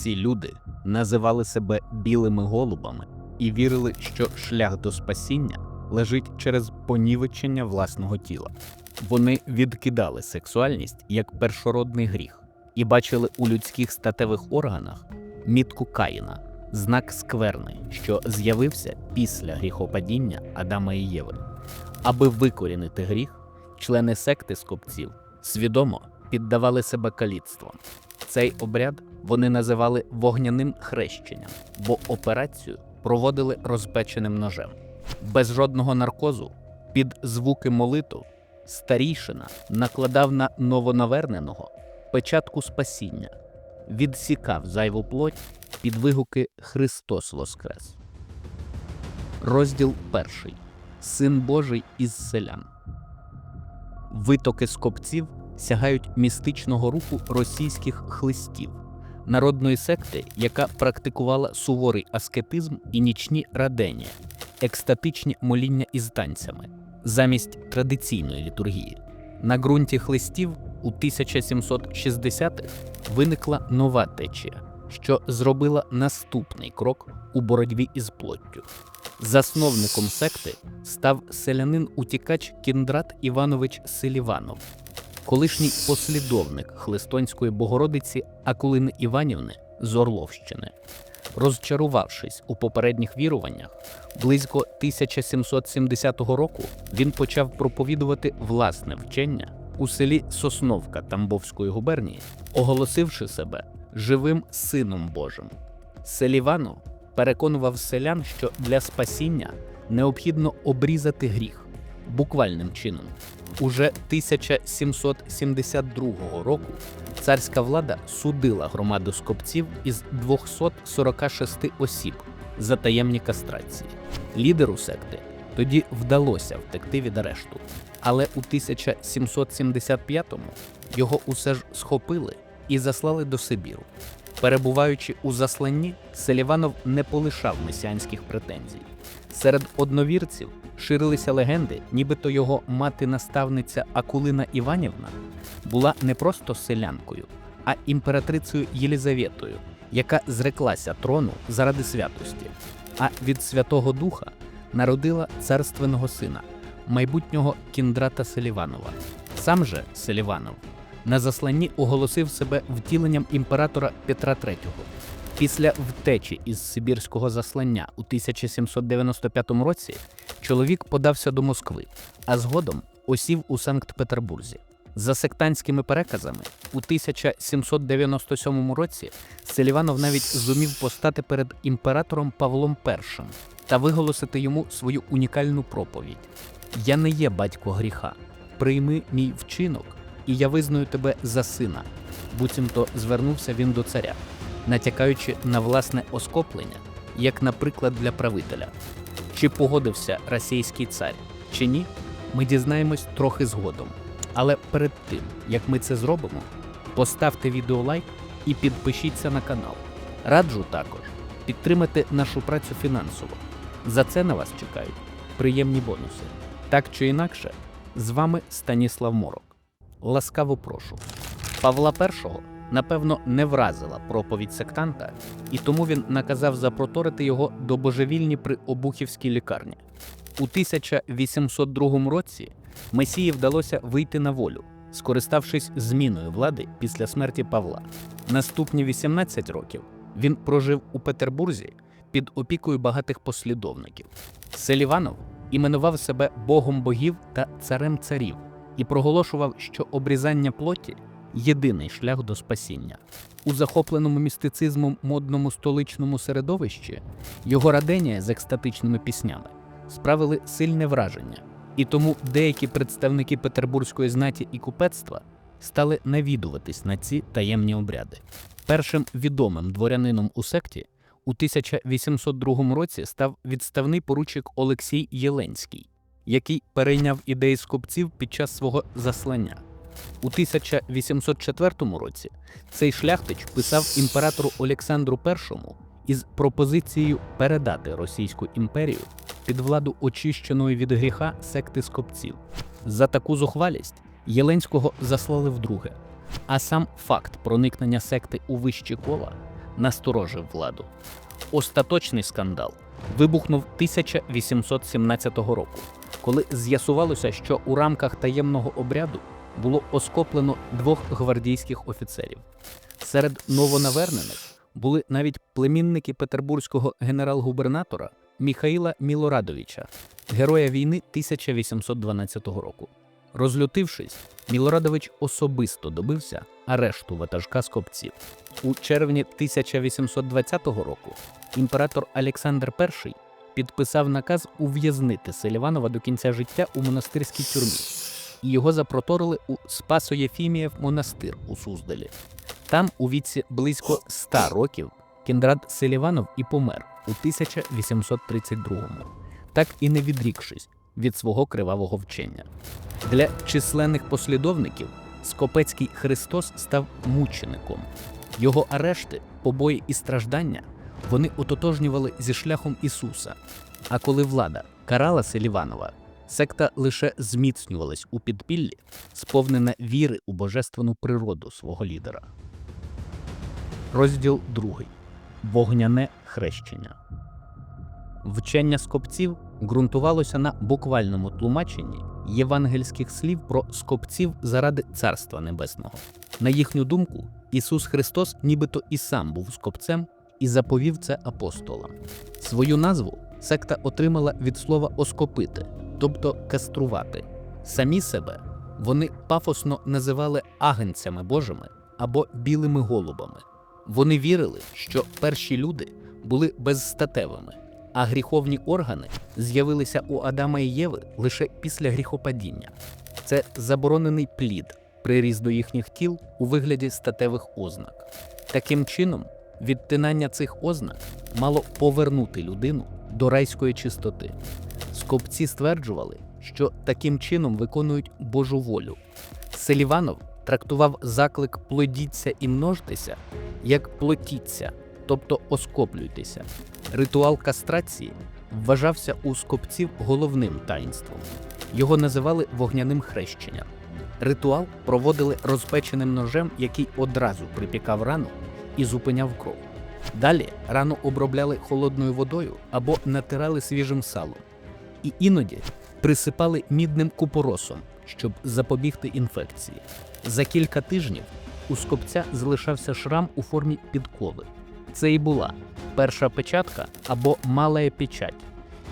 Ці люди називали себе білими голубами і вірили, що шлях до спасіння лежить через понівечення власного тіла. Вони відкидали сексуальність як першородний гріх і бачили у людських статевих органах мітку Каїна, знак скверни, що з'явився після гріхопадіння Адама і Єви. Аби викорінити гріх, члени секти скопців свідомо піддавали себе каліцтвам. Цей обряд вони називали вогняним хрещенням, бо операцію проводили розпеченим ножем. Без жодного наркозу, під звуки молитв, старійшина накладав на новонаверненого печатку спасіння, відсікав зайву плоть під вигуки Христос Воскрес. Розділ перший. Син Божий із селян. Витоки скопців сягають містичного руху російських хлистів, народної секти, яка практикувала суворий аскетизм і нічні радення, екстатичні моління із танцями, замість традиційної літургії. На ґрунті хлистів у 1760-х виникла нова течія, що зробила наступний крок у боротьбі із плоттю. Засновником секти став селянин-утікач Кіндрат Іванович Селіванов, колишній послідовник Хлистонської Богородиці Акулини Іванівни з Орловщини. Розчарувавшись у попередніх віруваннях, близько 1770 року він почав проповідувати власне вчення у селі Сосновка Тамбовської губернії, оголосивши себе живим сином Божим. Селіванов переконував селян, що для спасіння необхідно обрізати гріх буквальним чином. Уже 1772 року царська влада судила громаду скопців із 246 осіб за таємні кастрації. Лідеру секти тоді вдалося втекти від арешту, але у 1775-му його усе ж схопили і заслали до Сибіру. Перебуваючи у засланні, Селіванов не полишав месіанських претензій. Серед одновірців ширилися легенди, нібито його мати-наставниця Акулина Іванівна була не просто селянкою, а імператрицею Єлізаветою, яка зреклася трону заради святості, а від Святого Духа народила царственного сина, майбутнього кіндрата Селіванова. Сам же Селіванов на засланні оголосив себе втіленням імператора Петра III. Після втечі із Сибірського заслання у 1795 році чоловік подався до Москви, а згодом осів у Санкт-Петербурзі. За сектантськими переказами, у 1797 році Селіванов навіть зумів постати перед імператором Павлом І та виголосити йому свою унікальну проповідь: Я не є батько гріха, прийми мій вчинок, і я визнаю тебе за сина. Буцімто звернувся він до царя, натякаючи на власне оскоплення, як наприклад для правителя. Чи погодився російський цар, чи ні, ми дізнаємось трохи згодом. Але перед тим, як ми це зробимо, поставте відео лайк і підпишіться на канал. Раджу також підтримати нашу працю фінансово. За це на вас чекають приємні бонуси. Так чи інакше, з вами Станіслав Морок. Ласкаво прошу. Павла І, напевно, не вразила проповідь сектанта, і тому він наказав запроторити його до божевільні при Обухівській лікарні. У 1802 році Месії вдалося вийти на волю, скориставшись зміною влади після смерті Павла. Наступні 18 років він прожив у Петербурзі під опікою багатих послідовників. Селіванов іменував себе богом богів та царем царів і проголошував, що обрізання плоті єдиний шлях до спасіння. У захопленому містицизмом модному столичному середовищі його радення з екстатичними піснями справили сильне враження. І тому деякі представники петербурзької знаті і купецтва стали навідуватись на ці таємні обряди. Першим відомим дворянином у секті у 1802 році став відставний поручик Олексій Єленський, який перейняв ідеї скупців під час свого заслання. У 1804 році цей шляхтич писав імператору Олександру І із пропозицією передати Російську імперію під владу очищеної від гріха секти скопців. За таку зухвалість Єленського заслали вдруге. А сам факт проникнення секти у вищі кола насторожив владу. Остаточний скандал вибухнув 1817 року, коли з'ясувалося, що у рамках таємного обряду було оскоплено двох гвардійських офіцерів. Серед новонавернених були навіть племінники петербурзького генерал-губернатора Міхаїла Мілорадовича, героя війни 1812 року. Розлютившись, Мілорадович особисто добився арешту ватажка скопців. У червні 1820 року імператор Олександр І підписав наказ ув'язнити Селіванова до кінця життя у монастирській тюрмі, і його запроторили у Спасо-Єфімієв монастир у Суздалі. Там у віці близько 100 років Кіндрат Селіванов і помер у 1832-му, так і не відрікшись від свого кривавого вчення. Для численних послідовників Скопецький Христос став мучеником. Його арешти, побої і страждання вони ототожнювали зі шляхом Ісуса. А коли влада карала Селіванова, секта лише зміцнювалась у підпіллі, сповнена віри у божественну природу свого лідера. Розділ 2. Вогняне хрещення. Вчення скопців ґрунтувалося на буквальному тлумаченні євангельських слів про скопців заради Царства Небесного. На їхню думку, Ісус Христос нібито і сам був скопцем і заповів це апостолам. Свою назву секта отримала від слова оскопити, тобто каструвати. Самі себе вони пафосно називали агенцями Божими або білими голубами. Вони вірили, що перші люди були безстатевими, а гріховні органи з'явилися у Адама і Єви лише після гріхопадіння. Це заборонений плід, приріз до їхніх тіл у вигляді статевих ознак. Таким чином, відтинання цих ознак мало повернути людину до райської чистоти. Скопці стверджували, що таким чином виконують Божу волю. Селіванов трактував заклик плодіться і множтеся як плотіться, тобто оскоплюйтеся. Ритуал кастрації вважався у скопців головним таїнством. Його називали вогняним хрещенням. Ритуал проводили розпеченим ножем, який одразу припікав рану і зупиняв кров. Далі рану обробляли холодною водою або натирали свіжим салом, і іноді присипали мідним купоросом, щоб запобігти інфекції. За кілька тижнів у скопця залишався шрам у формі підкови. Це і була перша печатка або малая печать,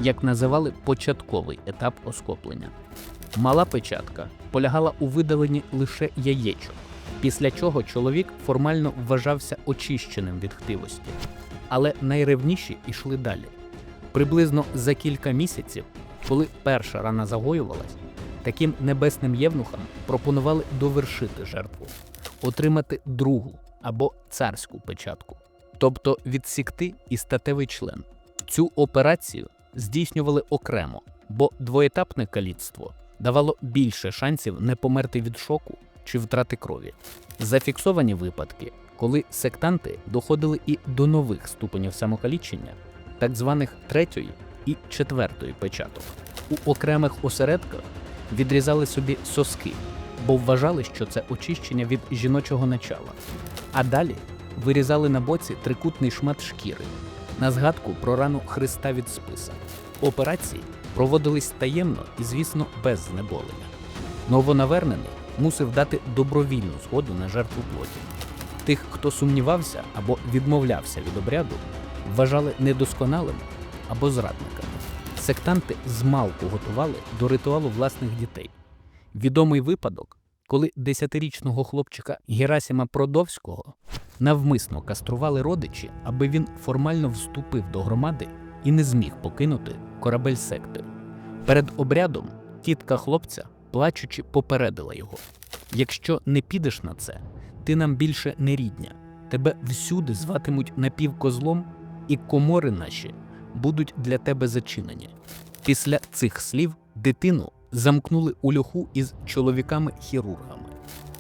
як називали початковий етап оскоплення. Мала печатка полягала у видаленні лише яєчок, після чого чоловік формально вважався очищеним від хтивості. Але найревніші йшли далі. Приблизно за кілька місяців, коли перша рана загоювалась, таким небесним євнухам пропонували довершити жертву, отримати другу або царську печатку, тобто відсікти і статевий член. Цю операцію здійснювали окремо, бо двоетапне каліцтво давало більше шансів не померти від шоку чи втрати крові. Зафіксовані випадки, коли сектанти доходили і до нових ступенів самокалічення, так званих третьої і четвертої печаток. У окремих осередках відрізали собі соски, бо вважали, що це очищення від жіночого начала. А далі вирізали на боці трикутний шмат шкіри на згадку про рану Христа від списа. Операції проводились таємно і, звісно, без знеболення. Новонавернений мусив дати добровільну згоду на жертву плоті. Тих, хто сумнівався або відмовлявся від обряду, вважали недосконалими або зрадниками. Сектанти змалку готували до ритуалу власних дітей. Відомий випадок, коли десятирічного хлопчика Герасима Продовського навмисно кастрували родичі, аби він формально вступив до громади і не зміг покинути корабель секти. Перед обрядом тітка хлопця, плачучи, попередила його: якщо не підеш на це, ти нам більше не рідня, тебе всюди зватимуть напівкозлом, і комори наші будуть для тебе зачинені. Після цих слів дитину замкнули у льоху із чоловіками-хірургами.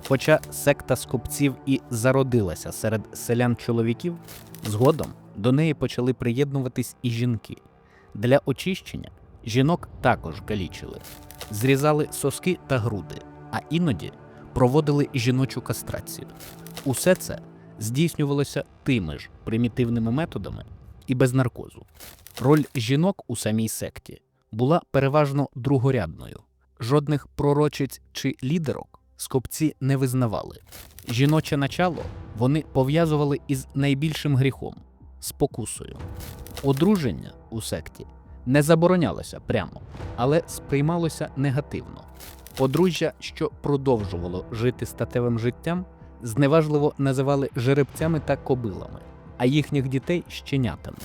Хоча секта скопців і зародилася серед селян-чоловіків, згодом до неї почали приєднуватись і жінки. Для очищення жінок також калічили, зрізали соски та груди, а іноді проводили жіночу кастрацію. Усе це здійснювалося тими ж примітивними методами і без наркозу. Роль жінок у самій секті була переважно другорядною. Жодних пророчиць чи лідерок скопці не визнавали. Жіноче начало вони пов'язували із найбільшим гріхом спокусою. Одруження у секті не заборонялося прямо, але сприймалося негативно. Подружжя, що продовжувало жити статевим життям, зневажливо називали жеребцями та кобилами, а їхніх дітей щенятами.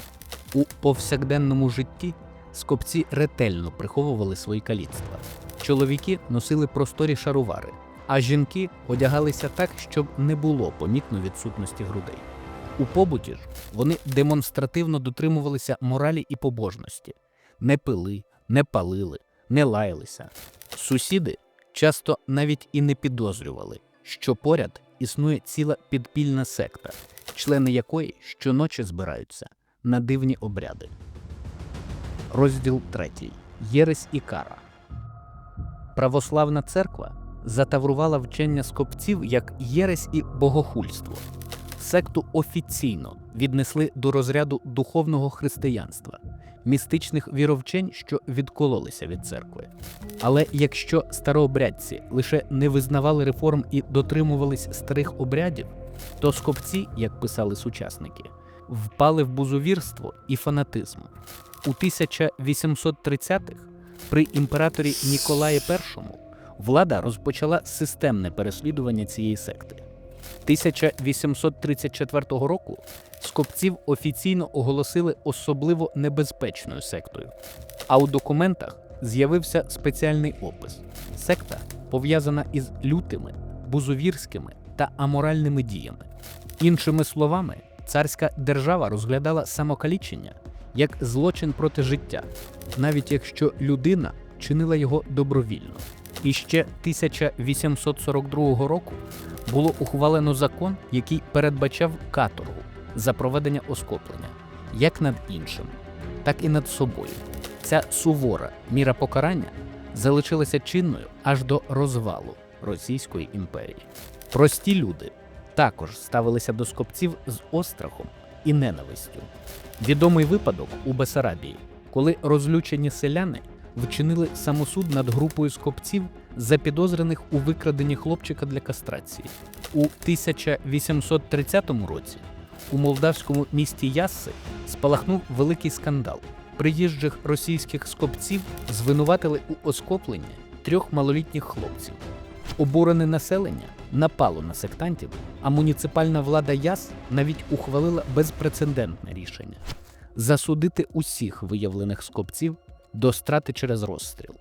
У повсякденному житті скопці ретельно приховували свої каліцтва. Чоловіки носили просторі шарувари, а жінки одягалися так, щоб не було помітно відсутності грудей. У побуті ж вони демонстративно дотримувалися моралі і побожності, не пили, не палили, не лаялися. Сусіди часто навіть і не підозрювали, що поряд існує ціла підпільна секта, члени якої щоночі збираються на дивні обряди. Розділ 3. Єресь і кара. Православна церква затаврувала вчення скопців як єресь і богохульство. Секту офіційно віднесли до розряду духовного християнства, містичних віровчень, що відкололися від церкви. Але якщо старообрядці лише не визнавали реформ і дотримувались старих обрядів, то скопці, як писали сучасники, впали в бузовірство і фанатизм. У 1830-х при імператорі Ніколаї І влада розпочала системне переслідування цієї секти. 1834 року скопців офіційно оголосили особливо небезпечною сектою, а у документах з'явився спеціальний опис: секта пов'язана із лютими, бузовірськими та аморальними діями. Іншими словами, царська держава розглядала самокалічення як злочин проти життя, навіть якщо людина чинила його добровільно. І ще 1842 року було ухвалено закон, який передбачав каторгу за проведення оскоплення як над іншим, так і над собою. Ця сувора міра покарання залишилася чинною аж до розвалу Російської імперії. Прості люди також ставилися до скопців з острахом і ненавистю. Відомий випадок у Бесарабії, коли розлючені селяни вчинили самосуд над групою скопців, запідозрених у викраденні хлопчика для кастрації. У 1830 році у молдавському місті Ясси спалахнув великий скандал. Приїжджих російських скопців звинуватили у оскопленні трьох малолітніх хлопців. Обурене населення напало на сектантів, а муніципальна влада Яс навіть ухвалила безпрецедентне рішення засудити усіх виявлених скопців до страти через розстріл.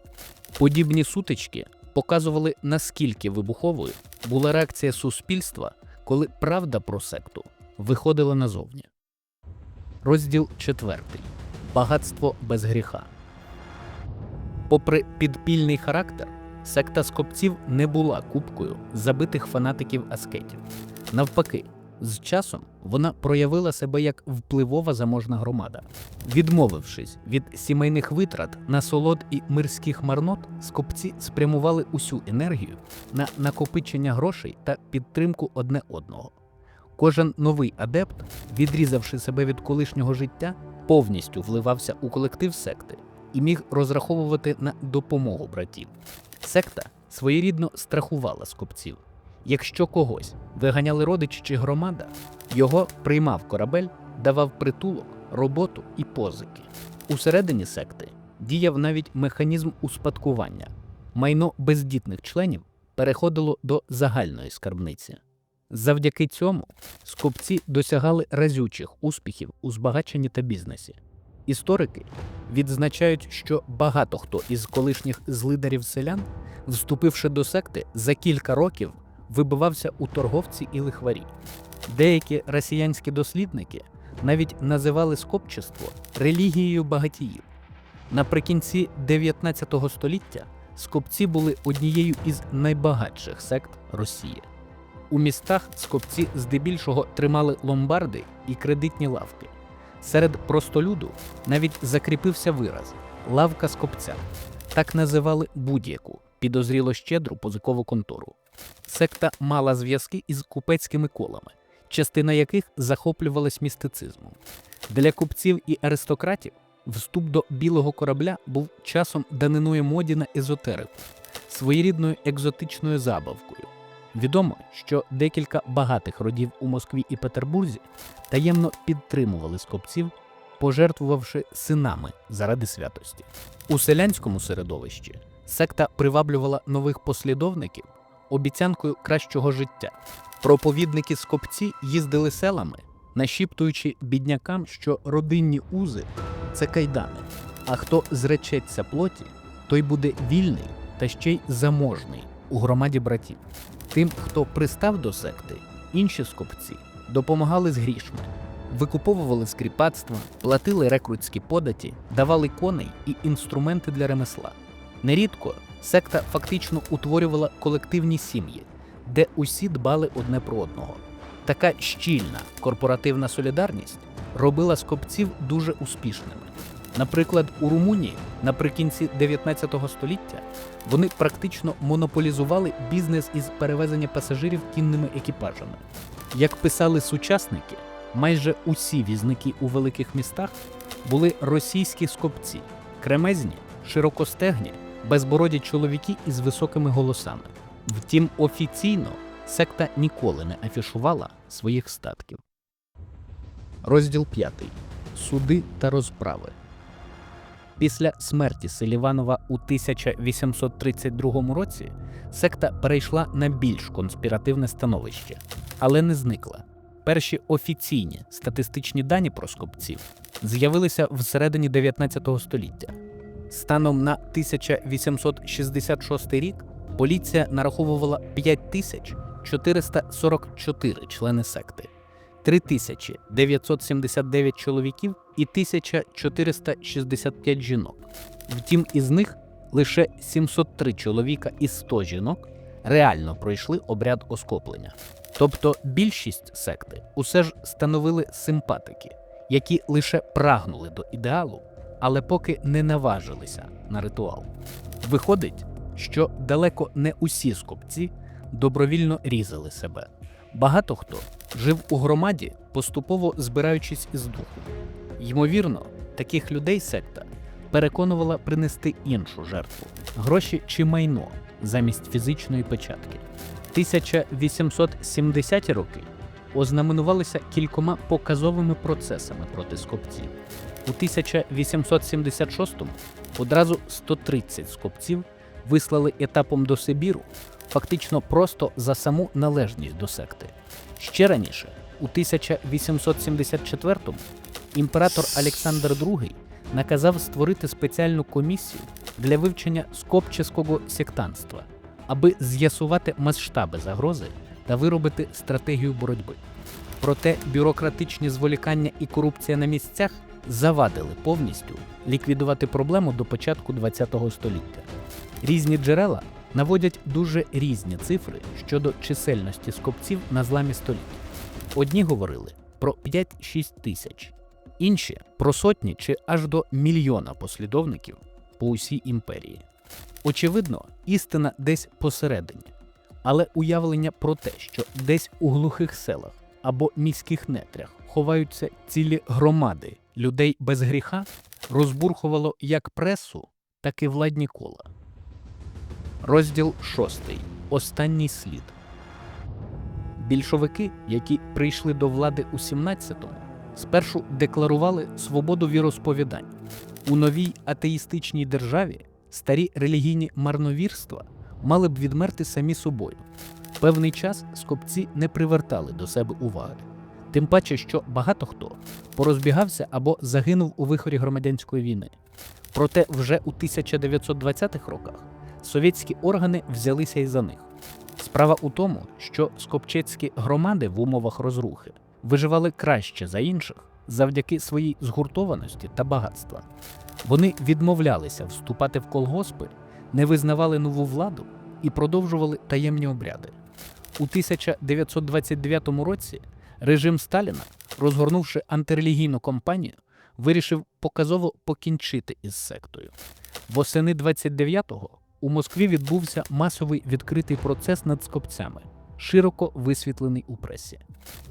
Подібні сутички показували, наскільки вибуховою була реакція суспільства, коли правда про секту виходила назовні. Розділ 4. Багатство без гріха. Попри підпільний характер, секта скопців не була купкою забитих фанатиків аскетів. Навпаки, з часом вона проявила себе як впливова заможна громада. Відмовившись від сімейних витрат, насолод і мирських марнот, скопці спрямували усю енергію на накопичення грошей та підтримку одне одного. Кожен новий адепт, відрізавши себе від колишнього життя, повністю вливався у колектив секти і міг розраховувати на допомогу братів. Секта своєрідно страхувала скопців. Якщо когось виганяли родичі чи громада, його приймав корабель, давав притулок, роботу і позики. Усередині секти діяв навіть механізм успадкування. Майно бездітних членів переходило до загальної скарбниці. Завдяки цьому скупці досягали разючих успіхів у збагаченні та бізнесі. Історики відзначають, що багато хто із колишніх злидарів селян, вступивши до секти, за кілька років вибивався у торговці і лихварі. Деякі росіянські дослідники навіть називали скопчество релігією багатіїв. Наприкінці 19 століття скопці були однією із найбагатших сект Росії. У містах скопці здебільшого тримали ломбарди і кредитні лавки. Серед простолюду навіть закріпився вираз лавка скопця. Так називали будь-яку підозріло щедру позикову контору. Секта мала зв'язки із купецькими колами, частина яких захоплювалась містицизмом. Для купців і аристократів вступ до білого корабля був часом даниною моді на езотерику, своєрідною екзотичною забавкою. Відомо, що декілька багатих родів у Москві і Петербурзі таємно підтримували скопців, пожертвувавши синами заради святості. У селянському середовищі секта приваблювала нових послідовників обіцянкою кращого життя. Проповідники скопці їздили селами, нашіптуючи біднякам, що родинні узи це кайдани, а хто зречеться плоті, той буде вільний та ще й заможний у громаді братів. Тим, хто пристав до секти, інші скопці допомагали з грішми, викуповували скріпацтва, платили рекрутські податі, давали коней і інструменти для ремесла. Нерідко секта фактично утворювала колективні сім'ї, де усі дбали одне про одного. Така щільна корпоративна солідарність робила скопців дуже успішними. Наприклад, у Румунії наприкінці 19 століття вони практично монополізували бізнес із перевезення пасажирів кінними екіпажами. Як писали сучасники, майже усі візники у великих містах були російські скопці, кремезні, широкостегні, безбороді чоловіки із високими голосами. Втім, офіційно секта ніколи не афішувала своїх статків. Розділ 5. Суди та розправи. Після смерті Селіванова у 1832 році секта перейшла на більш конспіративне становище, але не зникла. Перші офіційні статистичні дані про скопців з'явилися всередині 19 століття. Станом на 1866 рік поліція нараховувала 5444 члени секти, 3979 чоловіків і 1465 жінок. Втім, із них лише 703 чоловіка і 100 жінок реально пройшли обряд оскоплення. Тобто більшість секти усе ж становили симпатики, які лише прагнули до ідеалу, але поки не наважилися на ритуал. Виходить, що далеко не усі скопці добровільно різали себе. Багато хто жив у громаді, поступово збираючись із духу. Ймовірно, таких людей секта переконувала принести іншу жертву гроші чи майно замість фізичної печатки. 1870-ті роки ознаменувалися кількома показовими процесами проти скопців. У 1876-му одразу 130 скопців вислали етапом до Сибіру, фактично просто за саму належність до секти. Ще раніше, у 1874-му, імператор Олександр II наказав створити спеціальну комісію для вивчення скопчеського сектанства, аби з'ясувати масштаби загрози та виробити стратегію боротьби. Проте бюрократичні зволікання і корупція на місцях завадили повністю ліквідувати проблему до початку ХХ століття. Різні джерела наводять дуже різні цифри щодо чисельності скопців на зламі століть. Одні говорили про 5-6 тисяч, інші про сотні чи аж до мільйона послідовників по усій імперії. Очевидно, істина десь посередині, але уявлення про те, що десь у глухих селах або міських нетрях ховаються цілі громади людей без гріха, розбурхувало як пресу, так і владні кола. Розділ 6. Останній слід. Більшовики, які прийшли до влади у 17-му, спершу декларували свободу віросповідань. У новій атеїстичній державі старі релігійні марновірства мали б відмерти самі собою. Певний час скопці не привертали до себе уваги. Тим паче, що багато хто порозбігався або загинув у вихорі громадянської війни. Проте вже у 1920-х роках совєтські органи взялися і за них. Справа у тому, що скопчецькі громади в умовах розрухи виживали краще за інших завдяки своїй згуртованості та багатства. Вони відмовлялися вступати в колгоспи, не визнавали нову владу і продовжували таємні обряди. У 1929 році режим Сталіна, розгорнувши антирелігійну кампанію, вирішив показово покінчити із сектою. Восени 29-го у Москві відбувся масовий відкритий процес над скопцями. широко висвітлений у пресі.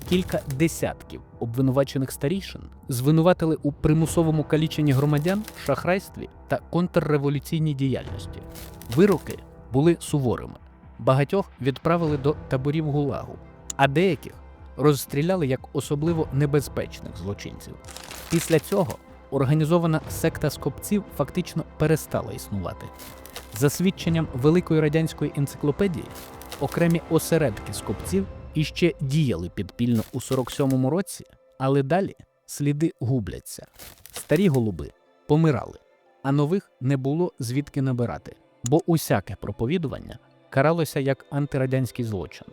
Кілька десятків обвинувачених старішин звинуватили у примусовому каліченні громадян, шахрайстві та контрреволюційній діяльності. Вироки були суворими. Багатьох відправили до таборів гулагу, а деяких розстріляли як особливо небезпечних злочинців. Після цього організована секта скопців фактично перестала існувати. За свідченням Великої радянської енциклопедії, окремі осередки скопців іще діяли підпільно у 47-му році, але далі сліди губляться. Старі голуби помирали, а нових не було звідки набирати, бо усяке проповідування каралося як антирадянський злочин.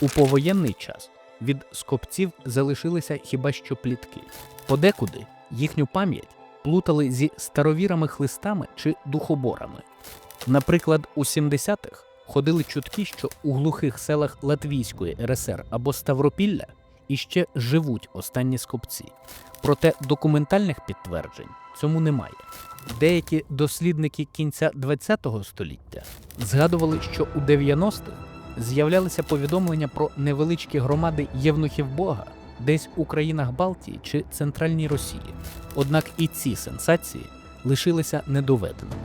У повоєнний час від скопців залишилися хіба що плітки. Подекуди їхню пам'ять плутали зі старовірами-хлистами чи духоборами. Наприклад, у 70-х ходили чутки, що у глухих селах Латвійської РСР або Ставропілля іще живуть останні скопці. Проте документальних підтверджень цьому немає. Деякі дослідники кінця ХХ століття згадували, що у 90-х з'являлися повідомлення про невеличкі громади євнухів Бога десь у країнах Балтії чи Центральній Росії. Однак і ці сенсації лишилися недоведеними.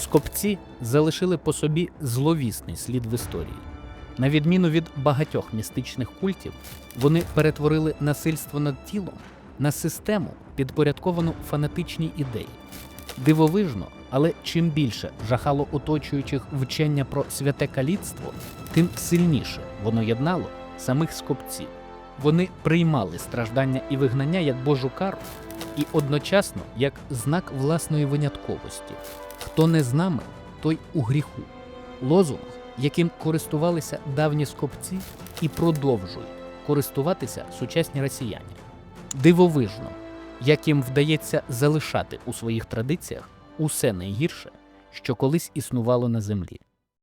Скопці залишили по собі зловісний слід в історії. На відміну від багатьох містичних культів, вони перетворили насильство над тілом на систему, підпорядковану фанатичній ідеї. Дивовижно, але чим більше жахало оточуючих вчення про святе каліцтво, тим сильніше воно єднало самих скопців. Вони приймали страждання і вигнання як Божу кару і одночасно як знак власної винятковості. Хто не з нами, той у гріху. Лозунг, яким користувалися давні скопці і продовжують користуватися сучасні росіяни. Дивовижно, як їм вдається залишати у своїх традиціях усе найгірше, що колись існувало на землі.